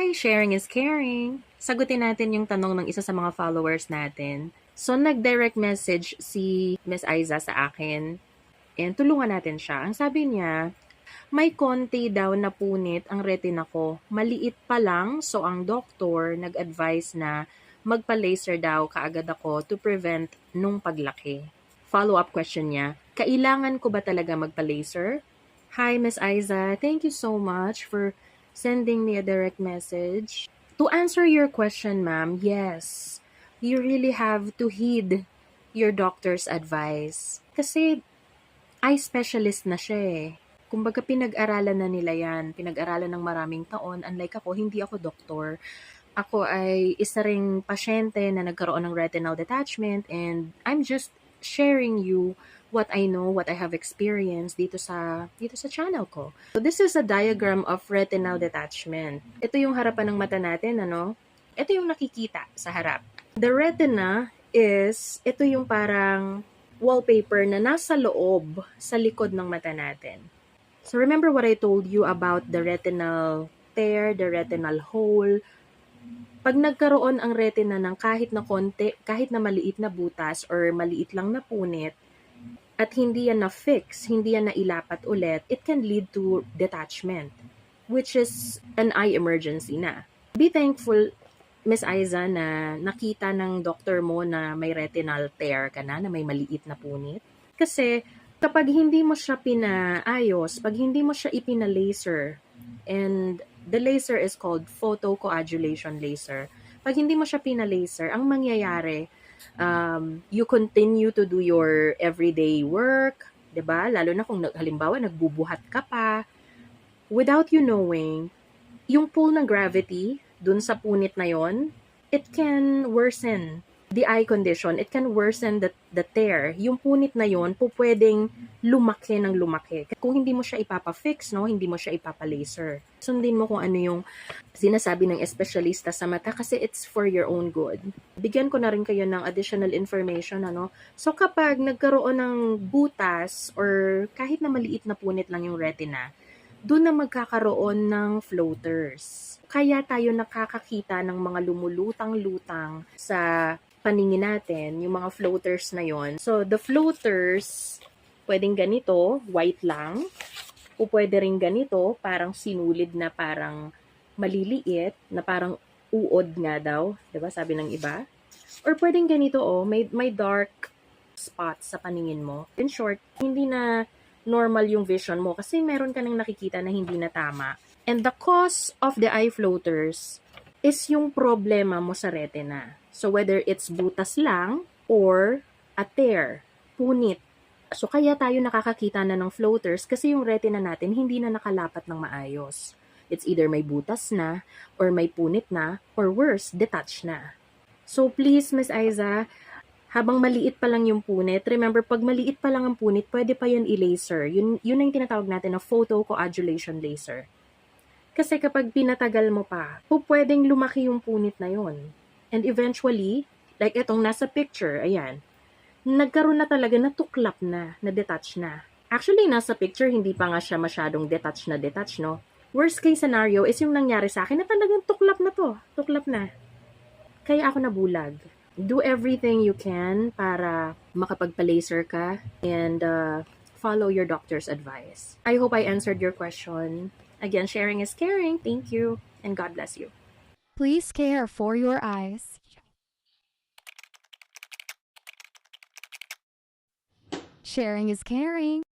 Hi, sharing is caring. Sagutin natin yung tanong ng isa sa mga followers natin. So, nag-direct message si Miss Aiza sa akin and tulungan natin siya. Ang sabi niya, may konti daw na punit ang retina ko. Maliit pa lang, so ang doktor nag-advise na magpa-laser daw kaagad ako to prevent nung paglaki. Follow-up question niya, kailangan ko ba talaga magpa-laser? Hi, Miss Aiza. Thank you so much for sending me a direct message. To answer your question, ma'am, yes. You really have to heed your doctor's advice. Kasi eye specialist na siya eh. Kumbaga pinag-aralan na nila yan. Pinag-aralan ng maraming taon. Unlike ako, hindi ako doktor. Ako ay isa ring pasyente na nagkaroon ng retinal detachment and I'm just sharing you what I know, what I have experienced dito sa dito sa channel ko. So this is a diagram of retinal detachment. Ito yung harapan ng mata natin, ano? Ito yung nakikita sa harap. The retina is ito yung parang wallpaper na nasa loob sa likod ng mata natin. So remember what I told you about the retinal tear, the retinal hole. Pag nagkaroon ang retina ng kahit na konti, kahit na maliit na butas or maliit lang na punit, at hindi yan na-fix, hindi yan na-ilapat ulit, it can lead to detachment, which is an eye emergency na. Be thankful, Miss Aiza, na nakita ng doktor mo na may retinal tear ka na, na may maliit na punit. Kasi kapag hindi mo siya pinaayos, pag hindi mo siya ipina-laser, and the laser is called photocoagulation laser, pag hindi mo siya pina-laser, ang mangyayari, um, you continue to do your everyday work, 'di ba? Lalo na kung halimbawa nagbubuhat ka pa without you knowing, yung pull ng gravity dun sa punit na yon, it can worsen the eye condition. It can worsen the, the tear. Yung punit na yon, po pwedeng lumaki ng lumaki. Kung hindi mo siya ipapa-fix, no, hindi mo siya ipapa-laser. Sundin mo kung ano yung sinasabi ng espesyalista sa mata kasi it's for your own good. Bigyan ko na rin kayo ng additional information, ano. So kapag nagkaroon ng butas or kahit na maliit na punit lang yung retina, doon na magkakaroon ng floaters. Kaya tayo nakakakita ng mga lumulutang-lutang sa paningin natin, yung mga floaters na yon. So, the floaters, pwedeng ganito, white lang. O pwede rin ganito, parang sinulid na parang maliliit, na parang uod nga daw. ba Sabi ng iba. Or pwedeng ganito, oh, may, may dark spots sa paningin mo. In short, hindi na normal yung vision mo kasi meron ka nang nakikita na hindi na tama. And the cause of the eye floaters is yung problema mo sa retina. So whether it's butas lang or a tear, punit. So kaya tayo nakakakita na ng floaters kasi yung retina natin hindi na nakalapat ng maayos. It's either may butas na, or may punit na, or worse, detached na. So please, Miss Aiza, habang maliit pa lang yung punit, remember, pag maliit pa lang ang punit, pwede pa yan i-laser. Yun, yun ang tinatawag natin na photocoagulation laser. Kasi kapag pinatagal mo pa, po pwedeng lumaki yung punit na yon. And eventually, like etong nasa picture, ayan, nagkaroon na talaga na tuklap na, na detach na. Actually, nasa picture, hindi pa nga siya masyadong detach na detach, no? Worst case scenario is yung nangyari sa akin na talagang tuklap na to. Tuklap na. Kaya ako nabulag do everything you can para makapagpa-laser ka and uh, follow your doctor's advice. I hope I answered your question. Again, sharing is caring. Thank you and God bless you. Please care for your eyes. Sharing is caring.